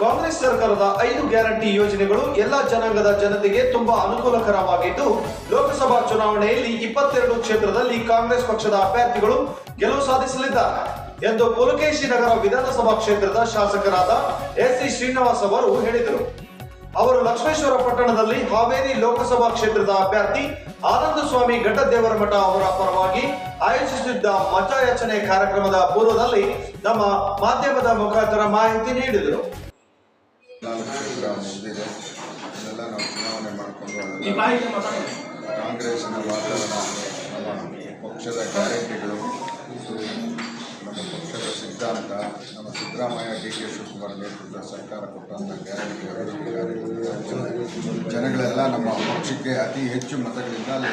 ಕಾಂಗ್ರೆಸ್ ಸರ್ಕಾರದ ಐದು ಗ್ಯಾರಂಟಿ ಯೋಜನೆಗಳು ಎಲ್ಲ ಜನಾಂಗದ ಜನತೆಗೆ ತುಂಬಾ ಅನುಕೂಲಕರವಾಗಿದ್ದು, ಲೋಕಸಭಾ ಚುನಾವಣೆಯಲ್ಲಿ ಇಪ್ಪತ್ತೆರಡು ಕ್ಷೇತ್ರದಲ್ಲಿ ಕಾಂಗ್ರೆಸ್ ಪಕ್ಷದ ಅಭ್ಯರ್ಥಿಗಳು ಗೆಲುವು ಸಾಧಿಸಲಿದ್ದಾರೆ ಎಂದು ಪುಲಕೇಶಿ ನಗರ ವಿಧಾನಸಭಾ ಕ್ಷೇತ್ರದ ಶಾಸಕರಾದ ಎಸ್ ಸಿ ಶ್ರೀನಿವಾಸ್ ಅವರು ಹೇಳಿದರು. ಅವರು ಲಕ್ಷ್ಮೇಶ್ವರ ಪಟ್ಟಣದಲ್ಲಿ ಹಾವೇರಿ ಲೋಕಸಭಾ ಕ್ಷೇತ್ರದ ಅಭ್ಯರ್ಥಿ ಆನಂದ ಸ್ವಾಮಿ ಘಟ್ಟದೇವರಮಠ ಅವರ ಪರವಾಗಿ ಆಯೋಜಿಸಿದ್ದ ಮತಯಾಚನೆ ಕಾರ್ಯಕ್ರಮದ ಪೂರ್ವದಲ್ಲಿ ನಮ್ಮ ಮಾಧ್ಯಮದ ಮುಖಾಂತರ ಮಾಹಿತಿ ನೀಡಿದರು. ಕ್ಷೇತ್ರ ಮುಗಿದಿದೆ ಇದೆಲ್ಲ ನಾವು ಚುನಾವಣೆ ಮಾಡಿಕೊಂಡು ಕಾಂಗ್ರೆಸ್ನ ವಾತಾವರಣ ನಮ್ಮ ಪಕ್ಷದ ಗ್ಯಾರಂಟಿಗಳು ಮತ್ತು ನಮ್ಮ ಪಕ್ಷದ ಸಿದ್ಧಾಂತ ನಮ್ಮ ಸಿದ್ದರಾಮಯ್ಯ ಡಿ ಕೆ ಶಿವಕುಮಾರ್ ನೇತೃತ್ವದ ಸರ್ಕಾರ ಕೊಟ್ಟಂಥ ಗ್ಯಾರಂಟಿಗಳು ಜನಗಳೆಲ್ಲ ನಮ್ಮ ಪಕ್ಷಕ್ಕೆ ಅತಿ ಹೆಚ್ಚು ಮತಗಳಿಂದ ಅಲ್ಲಿ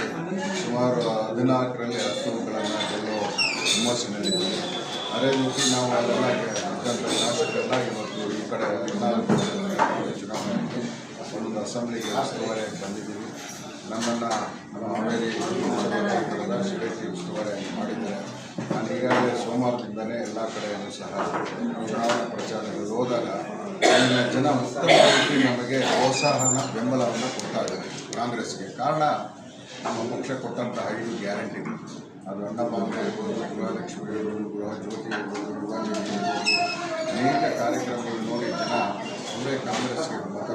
ಸುಮಾರು ಹದಿನಾಲ್ಕರಲ್ಲಿ ಹತ್ತುಗಳನ್ನು ಗೆಲ್ಲೋ ಹುಮ್ಮಸ್ಸಿನಲ್ಲಿದ್ದೀವಿ ಅದೇ ರೀತಿ ನಾವು ಅದೆಲ್ಲ ಶಾಸಕರೆಲ್ಲ ಇವತ್ತು ಈ ಕಡೆ ಹದಿನಾಲ್ಕು ಅಸೆಂಬ್ಲಿಗೆ ಉಸ್ತುವಾರಿಯಾಗಿ ಬಂದಿದ್ದೀವಿ. ನಮ್ಮನ್ನು ನಮ್ಮ ಹಾವೇರಿ ಶಿರಸಿ ಉಸ್ತುವಾರಿಯಾಗಿ ಮಾಡಿದ್ದಾರೆ. ನಾನು ಈಗಾಗಲೇ ಸೋಮವಾರದಿಂದಲೇ ಎಲ್ಲ ಕಡೆಯೂ ಸಹ ಚುನಾವಣಾ ಪ್ರಚಾರಗಳು ಹೋದಾಗ ಅಲ್ಲಿನ ಜನ ಉತ್ತಮ ರೀತಿ ನಮಗೆ ಪ್ರೋತ್ಸಾಹನ, ಬೆಂಬಲವನ್ನು ಕೊಡ್ತಾ ಇದ್ದಾರೆ ಕಾಂಗ್ರೆಸ್ಗೆ. ಕಾರಣ ನಮ್ಮ ಪಕ್ಷ ಕೊಟ್ಟಂತಹ ಐದು ಗ್ಯಾರಂಟಿ. ಅದು ಅನ್ನಭಾಗ್ಯ ಇರ್ಬೋದು ಗೃಹಲಕ್ಷ್ಮಿ ಗೃಹ ಜ್ಯೋತಿ ಇರ್ಬೋದು ನಿಧಿ ಇರ್ಬೋದು ಅನೇಕ ಕಾರ್ಯಕ್ರಮಗಳು ನೋಡಿ ಜನ ಅವರೇ ಕಾಂಗ್ರೆಸ್ಗೆ ಮತ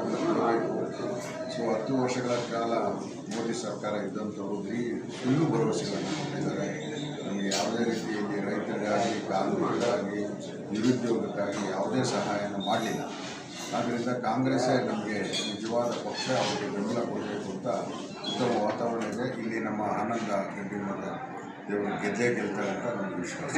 ಸೊ, ಹತ್ತು ವರ್ಷಗಳ ಕಾಲ ಮೋದಿ ಸರ್ಕಾರ ಇದ್ದಂಥವ್ರು ಈ ಸುಳ್ಳು ಭರವಸೆಗಳನ್ನು ಕೊಟ್ಟಿದ್ದಾರೆ. ನಮಗೆ ಯಾವುದೇ ರೀತಿಯಲ್ಲಿ ರೈತರಿಗಾಗಿ, ಕಾರ್ಮಿಕರಿಗಾಗಿ, ನಿರುದ್ಯೋಗಕ್ಕಾಗಿ ಯಾವುದೇ ಸಹಾಯವನ್ನು ಮಾಡಲಿಲ್ಲ. ಆದ್ದರಿಂದ ಕಾಂಗ್ರೆಸ್ಸೇ ನಮಗೆ ನಿಜವಾದ ಪಕ್ಷ, ಅವರಿಗೆ ಬೆಂಬಲ ಕೊಡಬೇಕು ಅಂತ ಉತ್ತಮ ವಾತಾವರಣ ಇದೆ. ಇಲ್ಲಿ ನಮ್ಮ ಆನಂದ ರೆಡ್ಡಿ ಮತ ದೇವರು ಗೆದ್ದೇ ಗೆಲ್ತಾರೆ ಅಂತ ನಮಗೆ ವಿಶ್ವಾಸ.